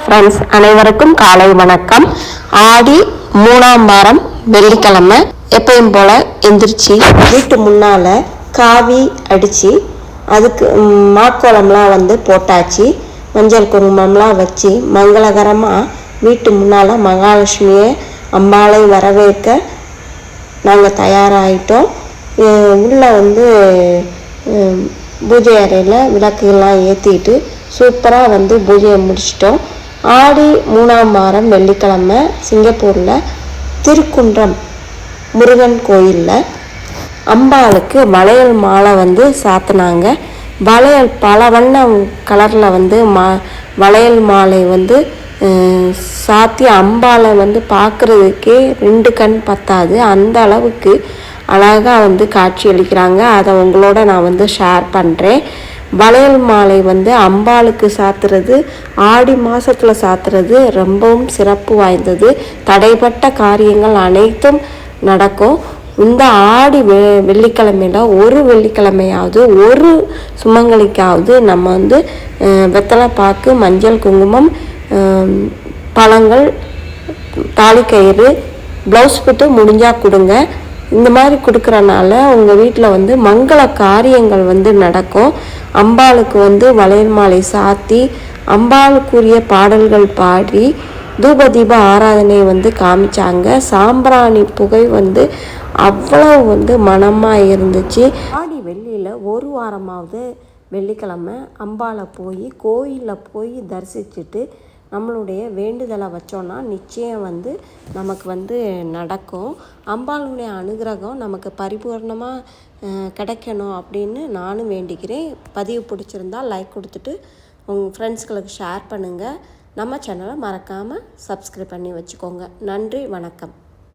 Friends அனைவருக்கும் காலை வணக்கம். ஆடி மூணாம் வாரம் வெள்ளிக்கிழமை. எப்பயும் போல எந்திரிச்சு வீட்டு முன்னால காவி அடிச்சு அதுக்கு மாக்கோளம்லாம் மாக்கோலம்லாம் வந்து போட்டாச்சு. மஞ்சள் குங்குமம்லாம் வச்சு மங்களகரமாக வீட்டு முன்னால் மகாலட்சுமியை அம்பாளை வரவேற்க நாங்கள் தயாராகிட்டோம் உள்ளே வந்து பூஜை அறையில் விளக்குகள்லாம் ஏற்றிட்டு சூப்பராக வந்து பூஜையை முடிச்சிட்டோம். ஆடி மூணாம் வாரம் வெள்ளிக்கிழமை சிங்கப்பூரில் திருக்குன்றம் முருகன் கோயிலில் அம்பாளுக்கு வளையல் மாலை வந்து சாத்தினாங்க. வளையல் பல வண்ண கலரில் வந்து மா வளையல் மாலை வந்து சாத்தி அம்பாளை வந்து பார்க்குறதுக்கே ரெண்டு கண் பத்தாது. அந்த அளவுக்கு அழகாக வந்து காட்சி அளிக்கிறாங்க. அதை உங்களோட நான் வந்து ஷேர் பண்ணுறேன் வளையல் மாலை வந்து அம்பாளுக்கு சாத்துறது ஆடி மாதத்தில் சாத்துறது ரொம்பவும் சிறப்பு வாய்ந்தது. தடைப்பட்ட காரியங்கள் அனைத்தும் நடக்கும். இந்த ஆடி வெ வெள்ளிக்கிழமையில ஒரு வெள்ளிக்கிழமையாவது ஒரு சுமங்கலிக்காவது நம்ம வந்து வெத்தலை பாக்கு மஞ்சள் குங்குமம் பழங்கள் தாலிக்கயிறு ப்ளவுஸ் பிட்டு முடிஞ்சால் கொடுங்க. இந்த மாதிரி கொடுக்குறனால உங்கள் வீட்டில் வந்து மங்கள காரியங்கள் வந்து நடக்கும். அம்பாளுக்கு வந்து வளையல் மாலை சாத்தி அம்பாளுக்குரிய பாடல்கள் பாடி தூபதீப ஆராதனை வந்து காமிச்சாங்க. சாம்பிராணி புகை வந்து அவ்வளவு வந்து மனமாக இருந்துச்சு. ஆடி வெள்ளியில் ஒரு வாரமாவது வெள்ளிக்கிழமை அம்பாவை போய் கோயிலில் போய் தரிசிச்சுட்டு நம்மளுடைய வேண்டுதலை வச்சோன்னா நிச்சயம் வந்து நமக்கு வந்து நடக்கும். அம்பாளுடைய அனுகிரகம் நமக்கு பரிபூர்ணமாக கிடைக்கணும் அப்படின்னு நானும் வேண்டிக்கிறேன். பதிவு பிடிச்சிருந்தா லைக் கொடுத்துட்டு உங்கள் ஃப்ரெண்ட்ஸ்களுக்கு ஷேர் பண்ணுங்கள் நம்ம சேனலை மறக்காமல் சப்ஸ்கிரைப் பண்ணி வச்சுக்கோங்க. நன்றி வணக்கம்.